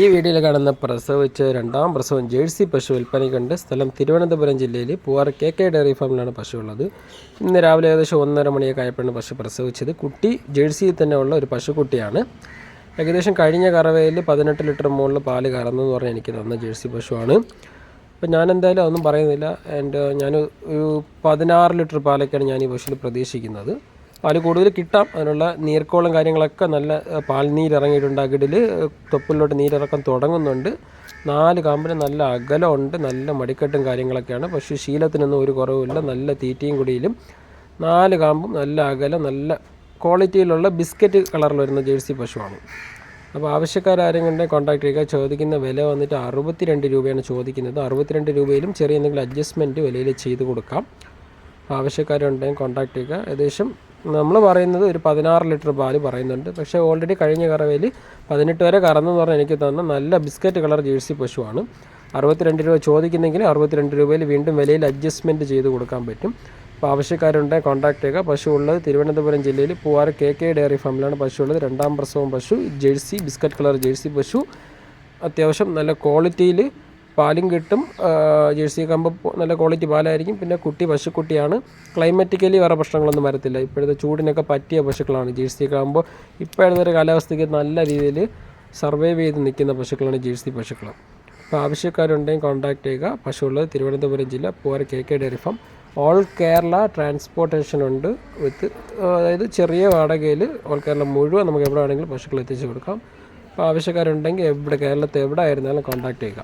ഈ വീഡിയോയിൽ കാണുന്ന പ്രസവിച്ച രണ്ടാം പ്രസവം ജേഴ്സി പശു വിൽപ്പനയ്ക്കുണ്ട് സ്ഥലം തിരുവനന്തപുരം ജില്ലയിൽ പൂവാർ കെ കെ ഡയറി ഫാമിലാണ് പശു ഉള്ളത്. ഇന്ന് രാവിലെ ഏകദേശം ഒന്നര മണിയൊക്കെ ആയപ്പോഴാണ് പശു പ്രസവിച്ചത്. കുട്ടി ജേഴ്സിയിൽ തന്നെ ഉള്ള ഒരു പശുക്കുട്ടിയാണ്. ഏകദേശം കഴിഞ്ഞ കറവയിൽ പതിനെട്ട് ലിറ്റർ മുകളിൽ പാൽ കറന്നു എന്ന് പറഞ്ഞാൽ എനിക്ക് തന്ന ജേഴ്സി പശുവാണ്. അപ്പോൾ ഞാൻ എന്തായാലും അതൊന്നും പറയുന്നില്ല. ആൻഡ് ഞാൻ ഒരു പതിനാറ് ലിറ്റർ പാലൊക്കെയാണ് ഞാൻ ഈ പശുവിൽ പ്രതീക്ഷിക്കുന്നത്. പാൽ കൂടുതൽ കിട്ടാം. അതിനുള്ള നീർക്കോളം കാര്യങ്ങളൊക്കെ നല്ല പാൽ നീര് ഇറങ്ങിയിട്ടുണ്ട് അകിടിൽ തൊപ്പിലോട്ട് നീരിറക്കം തുടങ്ങുന്നുണ്ട്. നാല് കാമ്പിന് നല്ല അകലമുണ്ട് നല്ല മടിക്കെട്ടും കാര്യങ്ങളൊക്കെയാണ്. പക്ഷേ ശീലത്തിനൊന്നും ഒരു കുറവുമില്ല നല്ല തീറ്റയും കുടിയിലും. നാല് കാമ്പും നല്ല അകലം നല്ല ക്വാളിറ്റിയിലുള്ള ബിസ്ക്കറ്റ് കളറിൽ വരുന്ന ജേഴ്സി പശുവാണ്. അപ്പോൾ ആവശ്യക്കാരും കൊണ്ട് കോൺടാക്ട് ചെയ്യുക. ചോദിക്കുന്ന വില വന്നിട്ട് അറുപത്തിരണ്ട് രൂപയാണ് ചോദിക്കുന്നത്. അറുപത്തിരണ്ട് രൂപയിലും ചെറിയ എന്തെങ്കിലും അഡ്ജസ്റ്റ്മെന്റ് വിലയിൽ ചെയ്ത് കൊടുക്കാം. ആവശ്യക്കാരുണ്ടെങ്കിൽ കോൺടാക്ട് ചെയ്യുക. ഏകദേശം നമ്മൾ പറയുന്നത് ഒരു പതിനാറ് ലിറ്റർ പാൽ പറയുന്നുണ്ട്. പക്ഷേ ഓൾറെഡി കഴിഞ്ഞ കറവയിൽ പതിനെട്ട് വരെ കറന്നെന്ന് പറഞ്ഞാൽ എനിക്ക് തന്ന നല്ല ബിസ്ക്കറ്റ് കളർ ജേഴ്സി പശുവാണ്. അറുപത്തിരണ്ട് രൂപ ചോദിക്കുന്നെങ്കിൽ അറുപത്തിരണ്ട് രൂപയിൽ വീണ്ടും വിലയിൽ അഡ്ജസ്റ്റ്മെന്റ് ചെയ്ത് കൊടുക്കാൻ പറ്റും. അപ്പോൾ ആവശ്യക്കാരുണ്ടെ കോൺടാക്ട് ചെയ്യുക. പശു ഉള്ളത് തിരുവനന്തപുരം ജില്ലയിൽ പൂവാറ് കെ കെ ഡയറി ഫാമിലാണ് പശു ഉള്ളത്. രണ്ടാം പ്രസവം പശു ജേഴ്സി ബിസ്ക്കറ്റ് കളർ ജേഴ്സി പശു. അത്യാവശ്യം നല്ല ക്വാളിറ്റിയിൽ പാലും കിട്ടും. ജേഴ്സി കമ്പ് നല്ല ക്വാളിറ്റി പാലായിരിക്കും. പിന്നെ കുട്ടി പശുക്കുട്ടിയാണ്. ക്ലൈമറ്റിക്കലി വേറെ പ്രശ്നങ്ങളൊന്നും വരത്തില്ല. ഇപ്പോഴത്തെ ചൂടിനൊക്കെ പറ്റിയ പശുക്കളാണ് ജേഴ്സി ആകുമ്പോൾ. ഇപ്പോഴത്തെ ഒരു കാലാവസ്ഥയ്ക്ക് നല്ല രീതിയിൽ സർവൈവ് ചെയ്ത് നിൽക്കുന്ന പശുക്കളാണ് ജേഴ്സി പശുക്കൾ. അപ്പോൾ ആവശ്യക്കാരുണ്ടെങ്കിൽ കോൺടാക്ട് ചെയ്യുക. പശുള്ളത് തിരുവനന്തപുരം ജില്ല Poovar K K dairy farm. All Kerala transportation ഉണ്ട് വിത്ത് അതായത് ചെറിയ വാടകയിൽ ഓൾ കേരള മുഴുവൻ നമുക്ക് എവിടെ വേണമെങ്കിലും പശുക്കൾ എത്തിച്ചു കൊടുക്കാം. അപ്പോൾ ആവശ്യക്കാരുണ്ടെങ്കിൽ എവിടെ കേരളത്തിൽ എവിടെ ആയിരുന്നാലും കോൺടാക്ട് ചെയ്യുക.